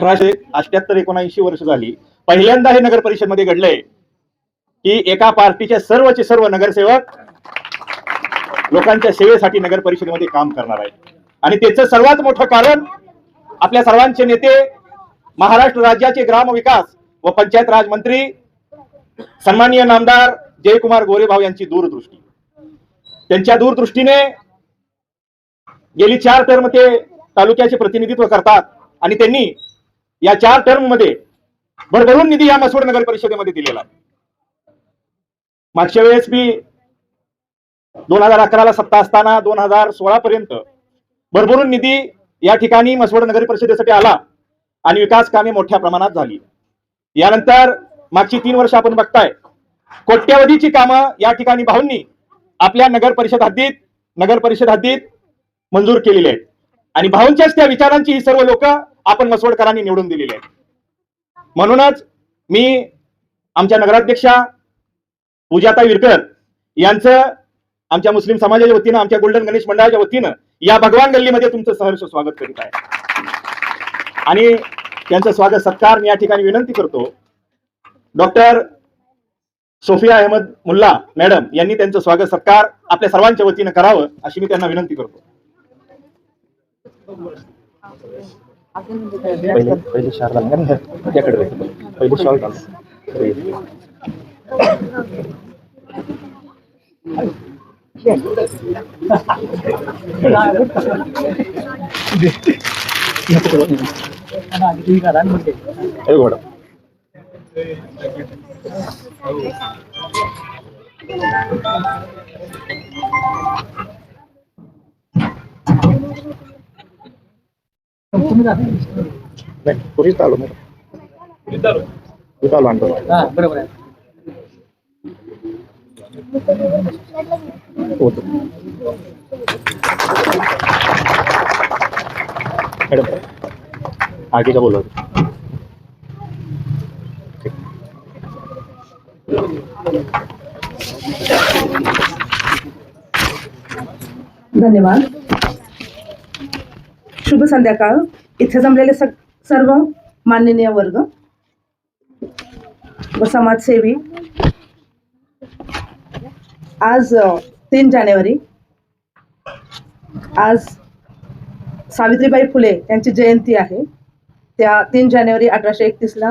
अठराशे अठ्याहत्तर एकोणऐंशी वर्ष झाली. पहिल्यांदा हे नगर परिषदमध्ये घडलंय की एका पार्टीचे सर्वचे सर्व नगरसेवक लोकांच्या सेवेसाठी नगर परिषदेमध्ये काम करणार आहे आणि त्याचं सर्वात मोठं कारण आपल्या सर्वांचे नेते महाराष्ट्र राज्याचे ग्रामविकास व पंचायत राज मंत्री सन्माननीय नामदार जयकुमार गोरेभाव यांची दूरदृष्टी. त्यांच्या दूरदृष्टीने गेली चार टर्म ते तालुक्याचे प्रतिनिधित्व करतात आणि त्यांनी या चार टर्ममध्ये भरभरून निधी या मसवड नगर परिषदेमध्ये दिलेला आहे. मागच्या वेळेस मी दोन हजार अकराला सत्ता असताना दोन हजार सोळा पर्यंत भरभरून निधी या ठिकाणी मसवड नगर परिषदेसाठी आला आणि विकास कामे मोठ्या प्रमाणात झाली. यानंतर मागची तीन वर्ष आपण बघताय कोट्यवधीची कामं या ठिकाणी भाऊंनी आपल्या नगर परिषद हद्दीत नगर परिषद हद्दीत मंजूर केलेली आहेत. आणि भाऊंच्याच त्या विचारांची ही सर्व लोक आपण मसवडकरांनी निवडून दिलेली आहे. म्हणूनच मी आमच्या नगराध्यक्षा पूजाता विरकर यांचं आमच्या मुस्लिम समाजाच्या वतीनं आमच्या गोल्डन गणेश मंडळाच्या वतीनं या भगवान गल्लीमध्ये तुमचं सहर्ष स्वागत करीत आहे. आणि त्यांचं स्वागत सत्कार मी या ठिकाणी विनंती करतो. Doctor Sophia Ahmad Mulla madam यांनी त्यांचं स्वागत सत्कार आपल्या सर्वांच्या वतीनं करावं अशी मी त्यांना विनंती करतो. पहिले पहिले शार ना. त्याकडे. पहिले शॉल घोडा नाही आलो मी. आलो आणतो. बरोबर आहे. होतो. मॅडम आगे का बोला धन्यवाद. शुभ संध्याकाळ. इथे जमलेले सग सर्व माननीय वर्ग व समाजसेवी. आज तीन जानेवारी. आज सावित्रीबाई फुले यांची जयंती आहे. त्या तीन जानेवारी अठराशे एकतीसला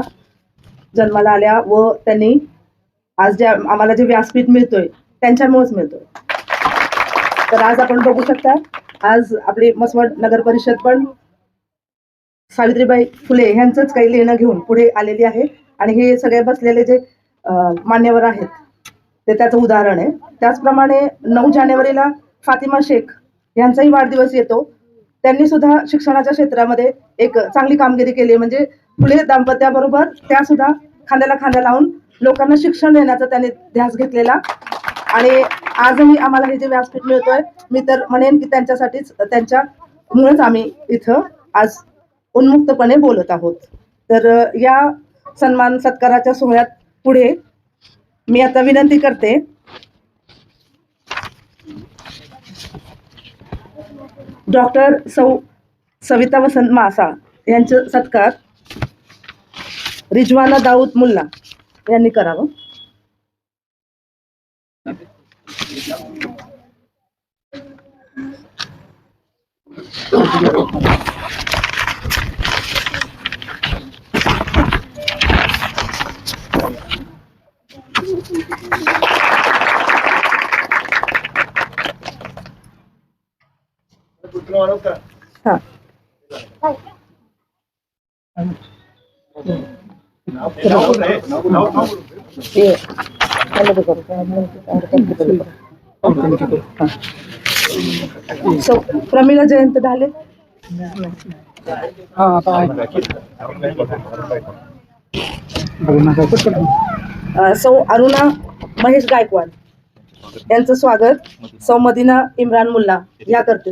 जन्माला आल्या व त्यांनी आज ज्या आम्हाला जे व्यासपीठ मिळतोय त्यांच्यामुळेच मिळतोय. तर आज आपण बघू शकता आज आपली मसवड नगर परिषद पण सावित्रीबाई फुले यांचंच काही लेणं घेऊन पुढे आलेली आहे. आणि हे सगळे बसलेले जे मान्यवर आहेत ते त्याचं उदाहरण आहे. त्याचप्रमाणे नऊ जानेवारीला फातिमा शेख यांचाही वाढदिवस येतो. त्यांनी सुद्धा शिक्षणाच्या क्षेत्रामध्ये एक चांगली कामगिरी केली म्हणजे फुले दाम्पत्याबरोबर त्या सुद्धा खांद्याला खांदा लावून लोकांना शिक्षण देण्याचा त्यांनी ध्यास घेतलेला. आणि आजही आम्हाला हे जे व्यासपीठ मिळतोय मी तर म्हणेन की त्यांच्यासाठीच त्यांच्यामुळेच आम्ही इथं आज उन्मुक्तपणे बोलत आहोत. तर या सन्मान सत्काराच्या सोहळ्यात पुढे मी आता विनंती करते डॉक्टर सौ सविता वसंत मासा यांचं सत्कार रिजवाना दाऊद मुल्ला यांनी करावं. सौ प्रमिला जयंत ढाले? सौ अरुणा महेश गायकवाड. यांचं स्वागत. सौ मदिना इम्रान मुल्ला. या करते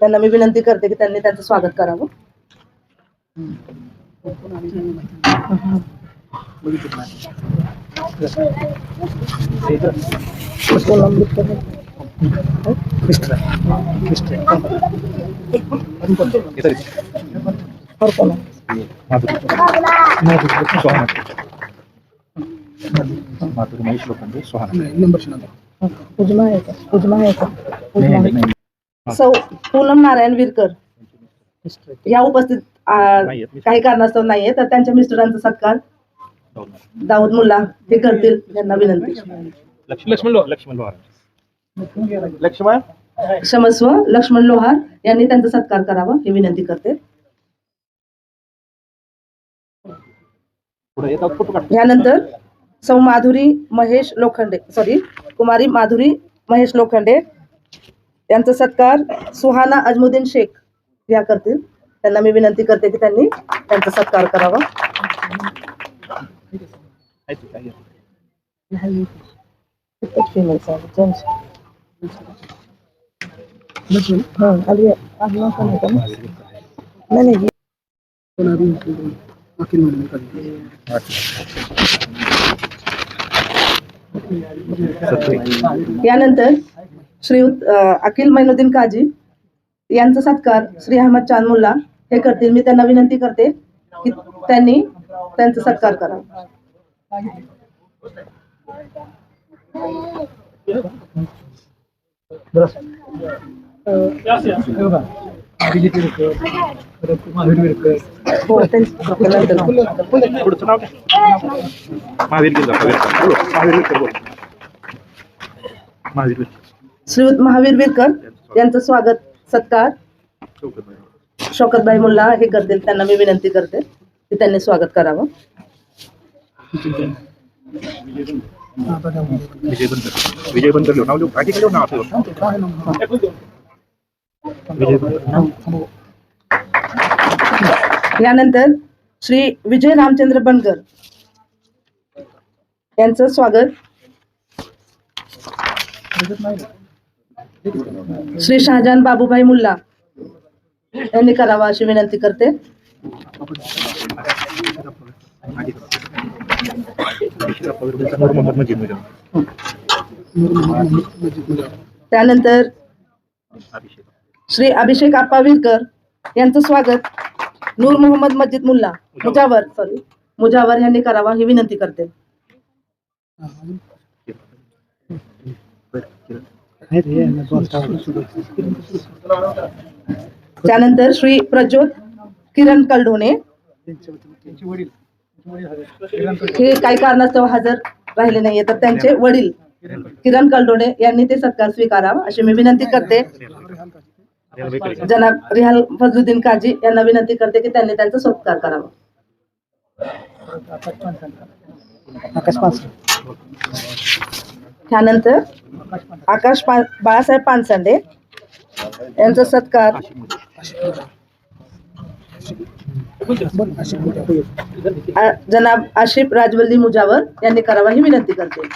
त्यांना मी विनंती करते की त्यांनी त्यांचं स्वागत करावं? माधुरी महेश लोखंडे सोहाना उजमा आहे का उजमा आहे का उजमा आहे. सौ पूनम नारायण विरकर. या उपस्थित. काही कारणास्तव नाहीये तर त्यांच्या मिस्टरांचा सत्कार दाऊद मुल्ला हे करतील त्यांना विनंती. लक्ष्मण लोहार लक्ष्मण लोहार. लक्ष्मण? क्षमस्व लक्ष्मण लोहार यांनी त्यांचा सत्कार करावा ही विनंती करते. यानंतर सौ माधुरी महेश लोखंडे सॉरी कुमारी माधुरी महेश लोखंडे यांचा सत्कार सुहाना अजमुद्दीन शेख या करतील. त्यांना मी विनंती करते की त्यांनी त्यांचा सत्कार करावा. नाही यानंतर श्री अखिल मैनुद्दीन काजी यांचा सत्कार श्री अहमद चांद मुल्ला हे करतील. मी त्यांना विनंती करते की त्यांनी त्यांचा सत्कार करावा हो त्यांचं- पुढचं नाव काय महावीर गिरजा महावीर विरकर बोल महावीर विरकर श्रीयुत महावीर विरकर यांचं स्वागत सत्कार. शौकतबाई मुल्ला हे करतील त्यांना मी विनंती करते की त्यांनी स्वागत करावं. विजय बंदर विजय बंदर लिहून. नाव नाव आपलं यानंतर श्री विजय रामचंद्र बनकर यांचं स्वागत. श्री शहाजान बाबूभाई मुल्ला यांनी करावा अशी विनंती करते. त्यानंतर श्री अभिषेक आप्पा विरकर यांचं स्वागत. नूर मोहम्मद मस्जिद मुल्ला. मुजावर सॉरी मुजावर यांनी करावा ही विनंती करते. त्यानंतर श्री प्रज्योत किरण कलढोणे हे काही कारणास्तव हजर राहिले नाहीये तर त्यांचे वडील किरण कलडोणे यांनी ते सत्कार स्वीकारावा अशी मी विनंती करते. जनाब रिहाल फजलुद्दीन काजी यांना विनंती करते की त्यांनी त्यांचा सत्कार करावा. त्यानंतर आकाश बाळासाहेब पानसंडे यांचा सत्कार. जनाब आशिफ राजवल्ली मुजावर यांनी करावा ही विनंती करते.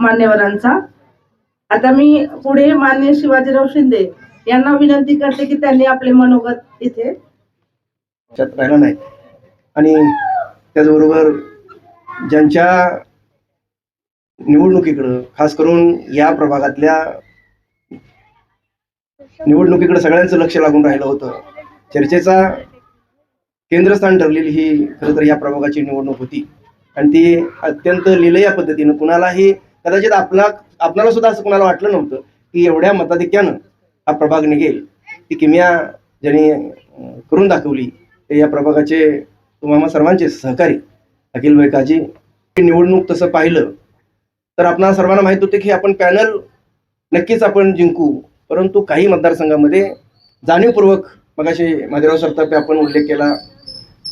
मान्यवरांचा. आता मी पुढे मान्य शिवाजीराव शिंदे यांना विनंती करते की त्यांनी आपले मनोगत इथे त्यात राहिला नाही. आणि त्याचबरोबर ज्यांच्या निवडणुकीकडं खास करून या प्रभागातल्या निवडणुकीकडे सगळ्यांचं लक्ष लागून राहिलं होतं. चर्चेचा केंद्रस्थान ठरलेली ही खरं तर या प्रभागाची निवडणूक होती. आणि ती अत्यंत लिलया पद्धतीनं कुणालाही कदाचित आपला आपणाला सुद्धा असं कुणाला वाटलं नव्हतं की एवढ्या मताधिक्यानं हा प्रभाग निघेल. ती किमया ज्यांनी करून दाखवली ते या प्रभागाचे तुम्हाला सर्वांचे सहकारी अखिल काजी निवडणूक तसं पाहिलं तर आपण सर्वांना माहीत होते की आपण पॅनल नक्कीच आपण जिंकू परंतु काही मतदारसंघामध्ये जाणीवपूर्वक मगाशी माधवराव सरतर्फे आपण उल्लेख केला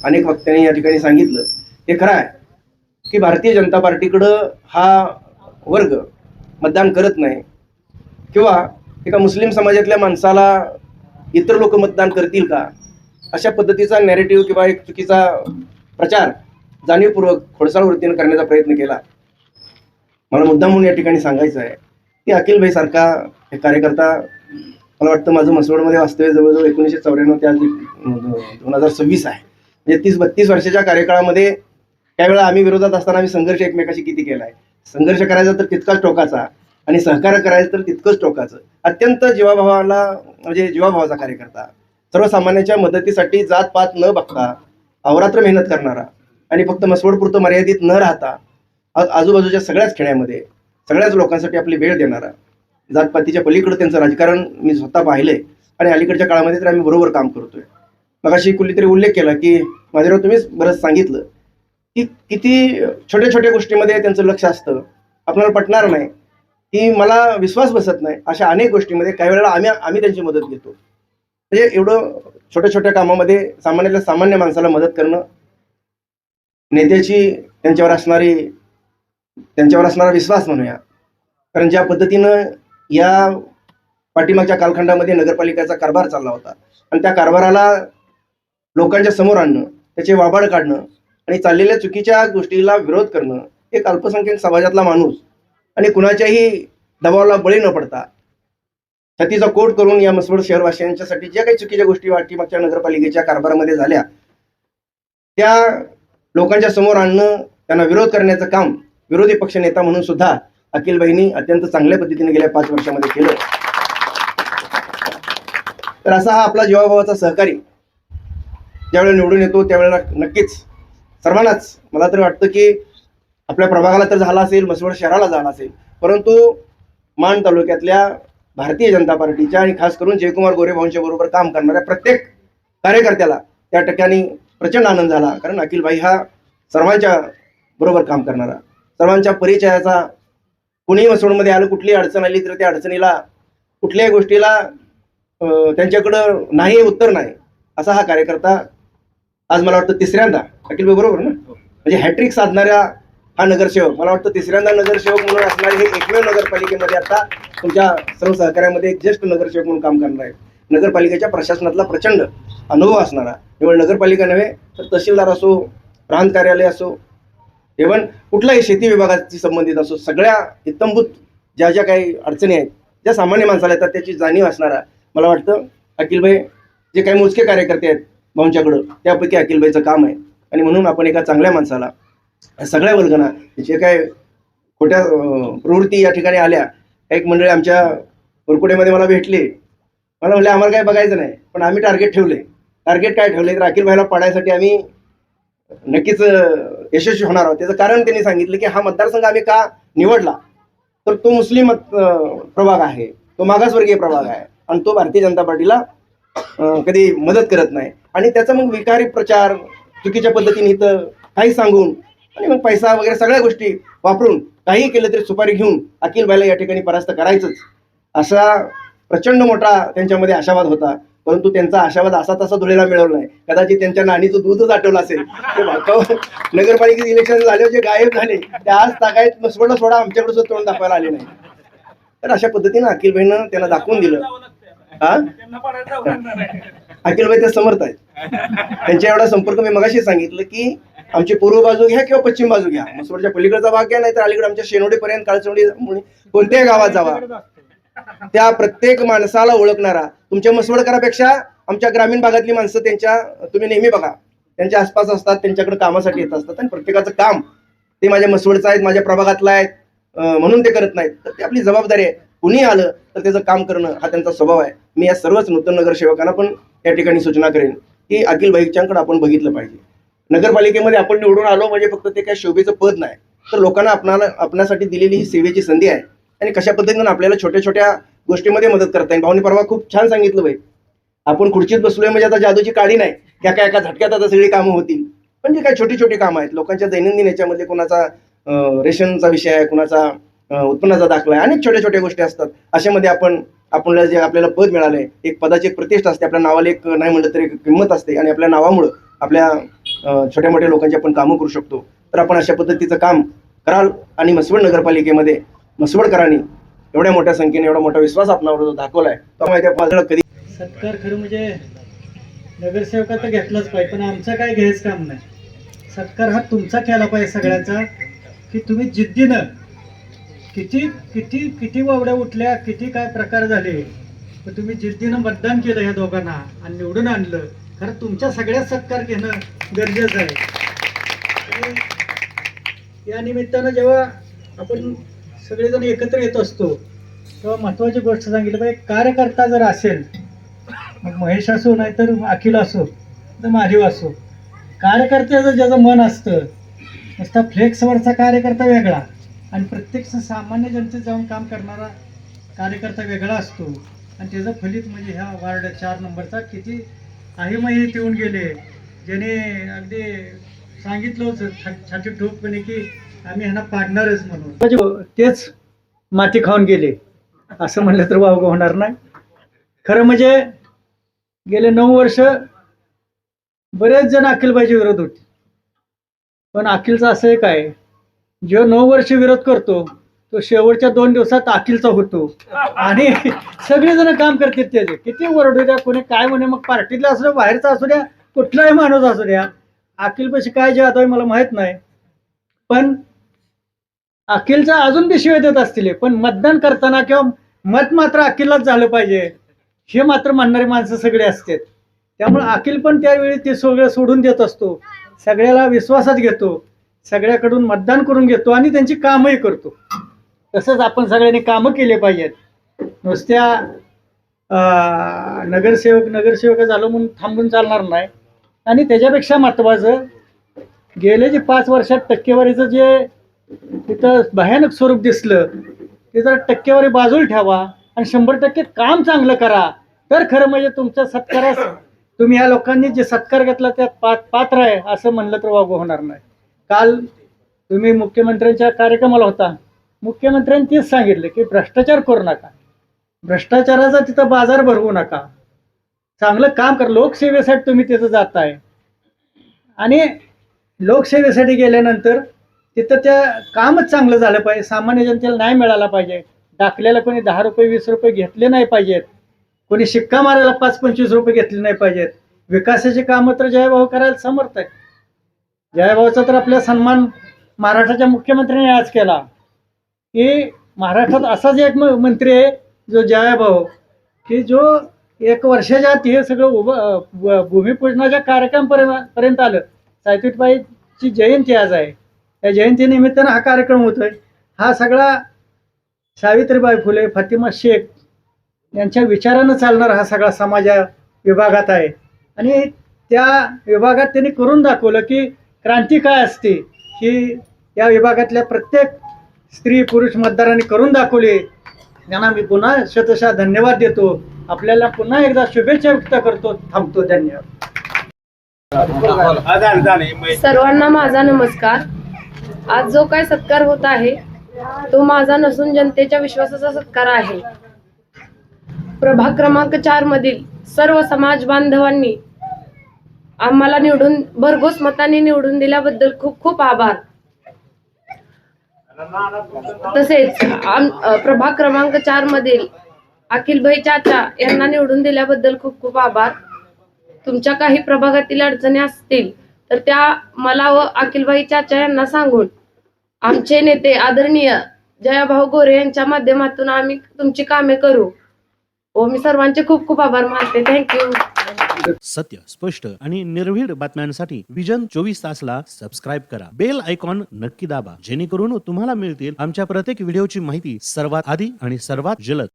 अनेक वक्त्यांनी या ठिकाणी सांगितलं हे खरं आहे की भारतीय जनता पार्टीकडं हा वर्ग मतदान करत नाही किंवा एका मुस्लिम समाजातल्या माणसाला इतर लोक मतदान करतील का? अशा पद्धतीचा नॅरेटिव्ह किंवा एक चुकीचा प्रचार जाणीवपूर्वक खोडसाळ वृत्तीने करण्याचा प्रयत्न केला. मला मुद्दा म्हणून या ठिकाणी सांगायचं आहे की अखिल भाई सारखा एक कार्यकर्ता मला वाटतं माझं मसवडमध्ये वास्तव्य जवळजवळ एकोणीसशे चौऱ्याण्णव ते आज दोन हजार सव्वीस आहे. म्हणजे तीस बत्तीस वर्षाच्या कार्यकाळामध्ये त्यावेळेला आम्ही विरोधात असताना आम्ही संघर्ष एकमेकाशी किती केला आहे संघर्ष करायचा तर तितकाच टोकाचा आणि सहकार्य करायचं तर तितकंच टोकाचं. अत्यंत जीवाभावाला म्हणजे जीवाभावाचा कार्यकर्ता. सर्वसामान्यांच्या मदतीसाठी जात पात न बघता अवरात्र मेहनत करणारा आणि फक्त मसवडपुरतं मर्यादित न राहता आजूबाजूच्या सगळ्याच खेड्यामध्ये सगळ्याच लोकांसाठी आपली वेळ देणारा जातपातीच्या पलीकडे त्यांचं राजकारण मी स्वतः पाहिलंय आणि अलीकडच्या काळामध्ये तर आम्ही बरोबर काम करतोय. मग अशी कुठलीतरी उल्लेख केला की माझ्यावर तुम्हीच बरंच सांगितलं की किती छोट्या छोट्या गोष्टीमध्ये त्यांचं लक्ष असतं. आपल्याला पटणार नाही. की मला विश्वास बसत नाही अशा अनेक गोष्टीमध्ये काही वेळेला आम्ही आम्ही त्यांची मदत घेतो. म्हणजे एवढं छोट्या छोट्या कामामध्ये सामान्यातल्या सामान्य माणसाला मदत करणं नेत्याची त्यांच्यावर असणारी त्यांच्यावर असणारा विश्वास म्हणूया. कारण ज्या पद्धतीनं या पाठीमागच्या कालखंडामध्ये नगरपालिकेचा कारभार चालला होता आणि त्या कारभाराला लोकांच्या समोर आणणं त्याचे वाबाड काढणं आणि चाललेल्या चुकीच्या गोष्टीला विरोध करणं एक अल्पसंख्याक समाजातला माणूस आणि कुणाच्याही दबावाला बळी न पडता छातीचा कोट करून या मसवड शहरवासियांच्यासाठी ज्या काही चुकीच्या गोष्टी पाठीमागच्या नगरपालिकेच्या कारभारामध्ये झाल्या त्या लोकांच्या समोर आणणं त्यांना विरोध करण्याचं काम विरोधी पक्ष नेता म्हणून सुद्धा अखिल बहिणी अत्यंत चांगल्या पद्धतीने गेल्या पाच वर्षामध्ये केलं. तर असा हा आपला जीवाभावाचा सहकारी ज्यावेळेला निवडून येतो त्यावेळेला नक्कीच सर्वांनाच मला तर वाटतं की आपल्या प्रभागाला तर झाला असेल मसवड शहराला झाला असेल परंतु माण तालुक्यातल्या भारतीय जनता पार्टीच्या आणि खास करून जयकुमार गोरे भाऊंच्या बरोबर काम करणाऱ्या प्रत्येक कार्यकर्त्याला त्या ठिकाणी प्रचंड आनंद झाला. कारण अखिलभाई हा सर्वांच्या बरोबर काम करणारा. सर्वांच्या परिचयाचा कुणीही मसवडमध्ये आलं कुठलीही अडचण आली तर त्या अडचणीला कुठल्याही गोष्टीला त्यांच्याकडं नाही हे उत्तर नाही असा हा कार्यकर्ता आज मला वाटतं तिसऱ्यांदा. अखिलभाई बरोबर ना? म्हणजे हॅट्रिक साधणाऱ्या हा नगरसेवक. मला वाटतं तिसऱ्यांदा नगरसेवक म्हणून असणारे हे एकमेव नगरपालिकेमध्ये आता तुमच्या सर्व सहकार्यामध्ये एक ज्येष्ठ नगरसेवक म्हणून काम करणार आहे नगरपालिकेच्या प्रशासनातला प्रचंड अनुभव असणारा. केवळ नगरपालिका नव्हे तर तहसीलदार असो प्रांत कार्यालय असो इव्हन कुठलाही शेती विभागाशी संबंधित असो सगळ्या इत्तंभूत ज्या ज्या काही अडचणी आहेत ज्या सामान्य माणसाला येतात त्याची जाणीव असणारा मला वाटतं अखिलभाई जे काही मोजके कार्यकर्ते आहेत भाऊंच्याकडं त्यापैकी अखिलभाईचं काम आहे. आणि म्हणून आपण एका चांगल्या माणसाला सगळ्या वर्गांना जे काय खोट्या प्रवृत्ती या ठिकाणी आल्या एक मंडळी आमच्या वरकुटेमध्ये मला भेटले. मला म्हणले आम्हाला काय बघायचं नाही पण आम्ही टार्गेट ठेवले. टार्गेट काय ठेवले? तर अखिल भाईला पाडायसाठी आम्ही नक्कीच यशस्वी होणार आहोत. त्याचं कारण त्यांनी सांगितलं की हा मतदारसंघ आम्ही का निवडला? तर तो मुस्लिम प्रभाग आहे. तो मागासवर्गीय प्रभाग आहे. आणि तो भारतीय जनता पार्टीला कधी मदत करत नाही. आणि त्याचा मग विकारी प्रचार चुकीच्या पद्धतीने इथं काही सांगून आणि मग पैसा वगैरे सगळ्या गोष्टी वापरून काही केलं तरी सुपारी घेऊन अखिल बायला या ठिकाणी परास्त करायचंच. असा प्रचंड मोठा त्यांच्यामध्ये आशावाद होता. परंतु त्यांचा आशावाद असा तसा धुळेला मिळवला नाही. कदाचित त्यांच्या नाणीचं दूधच आठवलं असेल. ते नगरपालिकेचे इलेक्शन झाले जे गायब झाले ते आज तागायत सोडा सोडा आमच्याकडे सुद्धा तोंड दाखवायला आले नाही. तर अशा पद्धतीनं अखिल भाईनं त्यांना दाखवून दिलं. हा? अखिलबाई ते समर्थ आहेत. त्यांच्या एवढा संपर्क मी मगाशी सांगितलं की आमची पूर्व बाजू घ्या किंवा पश्चिम बाजू घ्या. मसवडच्या पलीकडचा भाग घ्या नाही तर अलीकडे आमच्या शेनोडीपर्यंत काळचवडी कोणत्याही गावात जावा. त्या प्रत्येक माणसाला ओळखणारा तुमच्या मसवडकरापेक्षा आमच्या ग्रामीण भागातली माणसं त्यांच्या तुम्ही नेहमी बघा. त्यांच्या आसपास असतात त्यांच्याकडे कामासाठी येत असतात आणि प्रत्येकाचं काम ते माझ्या मसवडचं आहेत माझ्या प्रभागातलं आहेत म्हणून ते करत नाहीत. तर ती आपली जबाबदारी आहे. कुणी आलं तर त्याचं काम करणं हा त्यांचा स्वभाव आहे. मी या सर्वच नूतन नगरसेवकांना पण या ठिकाणी सूचना करेन की अखिल भाईच्यांकडे आपण बघितलं पाहिजे. नगरपालिकेमध्ये आपण निवडून आलो म्हणजे फक्त ते काय शोभेचं पद नाही. तर लोकांना आपणाला आपणासाठी दिलेली ही सेवेची संधी आहे. आणि कशा पद्धतीनं आपल्याला छोट्या छोट्या गोष्टीमध्ये मदत करता येईल? भाऊनी परवा खूप छान सांगितलं बाई. आपण खुर्चीत बसलोय म्हणजे आता जादूची काळी नाही. त्या काय एका झटक्यात आता सगळी कामं होतील. पण जे काय छोटी छोटी कामं आहेत लोकांच्या दैनंदिन याच्यामध्ये कुणाचा रेशनचा विषय आहे कुणाचा उत्पन्नाचा दाखला आहे अनेक छोट्या छोट्या गोष्टी असतात. अशामध्ये आपण आपल्याला जे आपल्याला पद मिळालंय एक पदाची एक प्रतिष्ठा असते आपल्या नावाला एक नाही म्हणलं तरी एक किंमत असते. आणि आपल्या नावामुळं आपल्या छोट्या मोठ्या लोकांची आपण कामं करू शकतो. तर आपण अशा पद्धतीचं काम कराल आणि म्हसवड नगरपालिकेमध्ये म्हसवडकरांनी एवढ्या मोठ्या संख्येने एवढा मोठा विश्वास आपणावर जो दाखवलाय तो माहिती कधी सत्कार खरं म्हणजे नगरसेवका तर घेतलाच पाहिजे पण आमचं काय घ्यायचं काम नाही. सत्कार हा तुमचा केला पाहिजे सगळ्यांचा की तुम्ही जिद्दीनं किती किती किती वावड्या उठल्या किती काय प्रकार झाले पण तुम्ही जिद्दीनं मतदान केलं या दोघांना आणि निवडून आणलं. खरं तुमच्या सगळ्या सत्कार घेणं गरजेचं आहे. आणि या निमित्तानं जेव्हा आपण सगळेजण एकत्र येत असतो तेव्हा महत्त्वाची गोष्ट सांगितली पाहिजे कार्यकर्ता जर असेल मग महेश असो नाहीतर अखिल असो तर महादेव असो कार्यकर्त्याचं ज्याचं मन असतं नुसता फ्लेक्सवरचा कार्यकर्ता वेगळा आणि प्रत्यक्ष सामान्य जनतेत जाऊन काम करणारा कार्यकर्ता वेगळा असतो. आणि त्याचं फलित म्हणजे ह्या वार्ड चार नंबरचा किती आहे माही येऊन गेले. ज्याने अगदी सांगितलं होतं छा- छाती ठोकपणे की आम्ही ह्यांना पाडणारच म्हणून. म्हणजे तेच माती खाऊन गेले. असं म्हणलं तर वावगं होणार नाही. खरं म्हणजे गेले नऊ वर्ष बरेच जण अखिलबाईचे विरोध होते. पण अखिलचं असं एक आहे जो नऊ वर्ष विरोध करतो तो शेवटच्या दोन दिवसात अखिलचा होतो. आणि सगळेजण काम करतात त्याचे किती ओरडू द्या कोणी काय म्हणे मग पार्टीतला असू द्या बाहेरचा असू द्या कुठलाही माणूस असू द्या. अखिलपाशी काय जे आता मला माहीत नाही. पण अखिलचा अजून बी शिवाय देत असतील. पण मतदान करताना किंवा मत मात्र अखिललाच झालं पाहिजे. हे मात्र मानणारे माणसं सगळे असतात. त्यामुळे अखिल पण त्यावेळी ते सगळं सोडून देत असतो. सगळ्याला विश्वासात घेतो. सगळ्याकडून मतदान करून घेतो आणि त्यांची कामही करतो. तसंच आपण सगळ्यांनी कामं केले पाहिजेत. नुसत्या नगरसेवक नगरसेवक झालो म्हणून थांबून चालणार नाही. आणि त्याच्यापेक्षा महत्त्वाचं गेले जे पाच वर्षात टक्केवारीचं जे तिथं भयानक स्वरूप दिसलं ते जरा टक्केवारी बाजूला ठेवा आणि शंभर टक्के काम चांगलं करा. तर खरं म्हणजे तुमच्या सत्कारास तुम्ही या लोकांनी जे सत्कार घेतला त्यात पा पात्र आहे असं म्हणलं तर वागू होणार नाही. काल तुम्ही मुख्यमंत्र्यांच्या कार्यक्रमाला होता. मुख्यमंत्र्यांनी तेच सांगितलं की भ्रष्टाचार करू नका. भ्रष्टाचाराचा तिथं बाजार भरवू नका. चांगलं काम कर. लोकसेवेसाठी तुम्ही तिथं जाताय. आणि लोकसेवेसाठी गेल्यानंतर तिथं त्या कामच चांगलं झालं पाहिजे. सामान्य जनतेला नाही मिळाला पाहिजे. दाखल्याला कोणी दहा रुपये वीस रुपये घेतले नाही पाहिजेत. कोणी शिक्का मारायला पाच पंचवीस रुपये घेतले नाही पाहिजेत. विकासाची कामं तर जयभाऊ करायला समर्थ आहे जयभाऊचा तर आपला सन्मान महाराष्ट्राच्या मुख्यमंत्र्यांनी आज केला. की महाराष्ट्रात असाच एक म- मंत्री आहे जो जयाभाऊ की जो एक वर्षाच्या आत हे सगळं उभं भूमिपूजनाच्या कार्यक्रम पर्यंत आलं. सावित्रीबाईची जयंती आज आहे. त्या जयंतीनिमित्तानं हा कार्यक्रम होतोय. हा सगळा सावित्रीबाई फुले फातिमा शेख यांच्या विचारानं चालणारा हा सगळा समाज विभागात आहे. आणि त्या विभागात त्यांनी करून दाखवलं की क्रांती काय असते ही या विभागातल्या प्रत्येक स्त्री पुरुष मतदारांनी करून दाखवले. त्यांना मी पुन्हा शतशा धन्यवाद देतो. आपल्याला पुन्हा एकदा शुभेच्छा व्यक्त करतो. थांबतो धन्यवाद. सर्वांना माझा नमस्कार. आज जो काय सत्कार होत आहे तो माझा नसून जनतेच्या विश्वासाचा सत्कार आहे. प्रभाग क्रमांक चार मधील सर्व समाज बांधवांनी आम्हाला निवडून भरघोस मताने निवडून दिल्याबद्दल खूप खूप आभार. तसेच प्रभाग क्रमांक चार मधील अखिलभाई चाचा यांना निवडून दिल्याबद्दल खूप खूप आभार. तुमच्या काही प्रभागातील अडचणी असतील तर त्या मला व अखिलभाई चाचा यांना सांगून आमचे नेते आदरणीय जयाभाऊ गोरे यांच्या माध्यमातून आम्ही तुमची कामे करू. हो मी सर्वांचे खूप खूप आभार मानते. थँक्यू सत्य स्पष्ट आणि निर्भीड बातम्यांसाठी विजन चोवीस तासला सबस्क्राईब करा. बेल आयकॉन नक्की दाबा. जेणेकरून तुम्हाला मिळतील आमच्या प्रत्येक व्हिडिओची माहिती सर्वात आधी आणि सर्वात जलद.